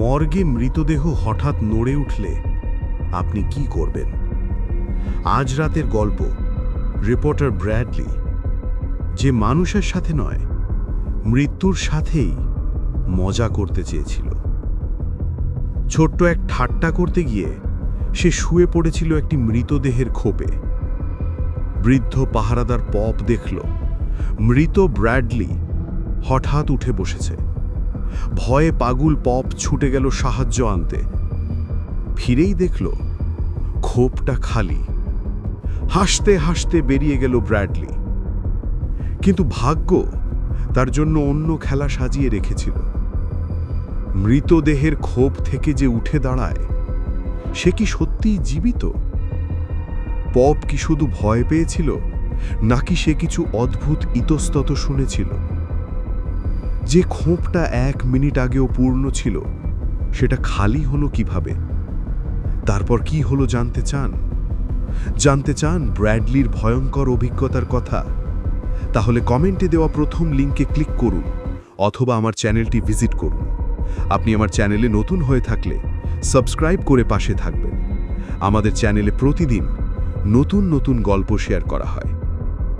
মর্গে মৃতদেহ হঠাৎ নড়ে উঠলে আপনি কি করবেন? আজ রাতের গল্প, রিপোর্টার ব্র্যাডলি, যে মানুষের সাথে নয়, মৃত্যুর সাথেই মজা করতে চেয়েছিল। ছোট্ট এক ঠাট্টা করতে গিয়ে সে শুয়ে পড়েছিল একটি মৃতদেহের খোপে বৃদ্ধ পাহারাদার পপ দেখল, মৃত ব্র্যাডলি হঠাৎ উঠে বসেছে। ভয়ে পাগুল পপ ছুটে গেল সাহায্য আনতে। ফিরেই দেখল, খোপটা খালি। হাসতে হাসতে বেরিয়ে গেল ব্র্যাডলি। কিন্তু ভাগ্য তার জন্য অন্য খেলা সাজিয়ে রেখেছিল। মৃতদেহের ক্ষোভ থেকে যে উঠে দাঁড়ায়, সে কি সত্যিই জীবিত? পপ কি শুধু ভয় পেয়েছিল, নাকি সে কিছু অদ্ভুত ইতস্তত শুনেছিল? যে খোঁপটা এক মিনিট আগেও পূর্ণ ছিল, সেটা খালি হলো কীভাবে? তারপর কি হলো জানতে চান? জানতে চান ব্র্যাডলির ভয়ঙ্কর অভিজ্ঞতার কথা? তাহলে কমেন্টে দেওয়া প্রথম লিঙ্কে ক্লিক করুন, অথবা আমার চ্যানেলটি ভিজিট করুন। আপনি আমার চ্যানেলে নতুন হয়ে থাকলে সাবস্ক্রাইব করে পাশে থাকবেন। আমাদের চ্যানেলে প্রতিদিন নতুন নতুন গল্প শেয়ার করা হয়।